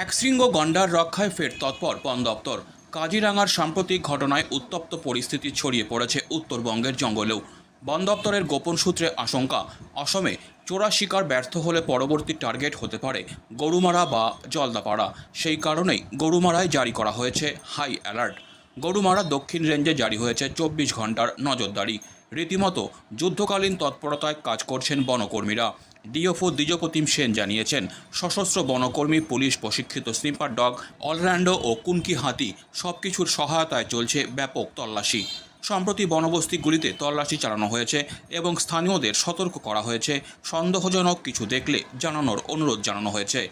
একশৃঙ্গ গন্ডার রক্ষায় ফের তৎপর বন দপ্তর। কাজিরাঙ্গার সাম্প্রতিক ঘটনায় উত্তপ্ত পরিস্থিতি ছড়িয়ে পড়েছে উত্তরবঙ্গের জঙ্গলেও। বন দপ্তরের গোপন সূত্রে আশঙ্কা, অসমে চোরা শিকার ব্যর্থ হলে পরবর্তী টার্গেট হতে পারে গরুমারা বা জলদাপাড়া। সেই কারণেই গরুমারায় জারি করা হয়েছে হাই অ্যালার্ট। গরুমারা দক্ষিণ রেঞ্জে জারি হয়েছে চব্বিশ ঘণ্টার নজরদারি। রীতিমতো যুদ্ধকালীন তৎপরতায় কাজ করছেন বনকর্মীরা। ডিএফও দ্বিজপ্রতিম সেন জানিয়েছেন, সশস্ত্র বনকর্মী, পুলিশ, প্রশিক্ষিত স্নিপার ডগ অলরান্ডো ও কুনকি হাতি সব কিছুর সহায়তায় চলছে ব্যাপক তল্লাশি। সম্প্রতি বনবস্তিগুলিতে তল্লাশি চালানো হয়েছে এবং স্থানীয়দের সতর্ক করা হয়েছে। সন্দেহজনক কিছু দেখলে জানানোর অনুরোধ জানানো হয়েছে।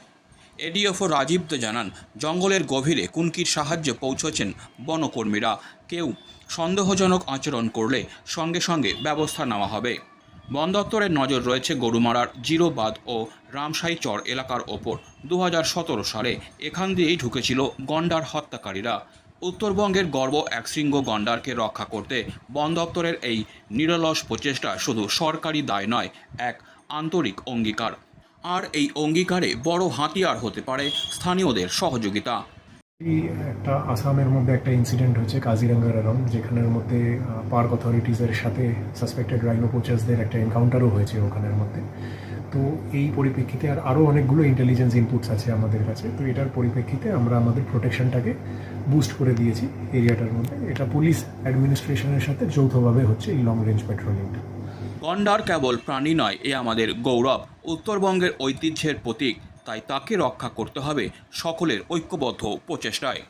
এডিএফও রাজীব জানান, জঙ্গলের গভীরে কুনকির সাহায্যে পৌঁছেছেন বনকর্মীরা। কেউ সন্দেহজনক আচরণ করলে সঙ্গে সঙ্গে ব্যবস্থা নেওয়া হবে। বন দপ্তরের নজর রয়েছে গরুমারার জিরোবাদ ও রামসাই চর এলাকার ওপর। দু হাজার সতেরো সালে এখান দিয়েই ঢুকেছিল গন্ডার হত্যাকারীরা। উত্তরবঙ্গের গর্ব একশৃঙ্গ গন্ডারকে রক্ষা করতে বন দপ্তরের এই নিরলস প্রচেষ্টা শুধু সরকারি দায় নয়, এক আন্তরিক অঙ্গীকার। আর এই অঙ্গীকারে বড় হাতিয়ার হতে পারে স্থানীয়দের সহযোগিতা। একটা আসামের মধ্যে একটা ইনসিডেন্ট হচ্ছে কাজিরাঙ্গার অ্যারাউন্ড যেখানের মধ্যে পার্ক অথরিটিসের সাথে সাসপেক্টেড রাইনো পোচার্সদের একটা এনকাউন্টারও হয়েছে ওখানের মধ্যে। তো এই পরিপ্রেক্ষিতে আর আরও অনেকগুলো ইন্টেলিজেন্স ইনপুটস আছে আমাদের কাছে। তো এটার পরিপ্রেক্ষিতে আমরা আমাদের প্রোটেকশনটাকে বুস্ট করে দিয়েছি এরিয়াটার মধ্যে। এটা পুলিশ অ্যাডমিনিস্ট্রেশনের সাথে যৌথভাবে হচ্ছে এই লং রেঞ্জ পেট্রোলিংটা গন্ডার কেবল প্রাণী নয়, এ আমাদের গৌরব। উত্তরবঙ্গের ঐতিহ্যের প্রতীক। তাই তাকে রক্ষা করতে হবে সকলের ঐক্যবদ্ধ প্রচেষ্টায়।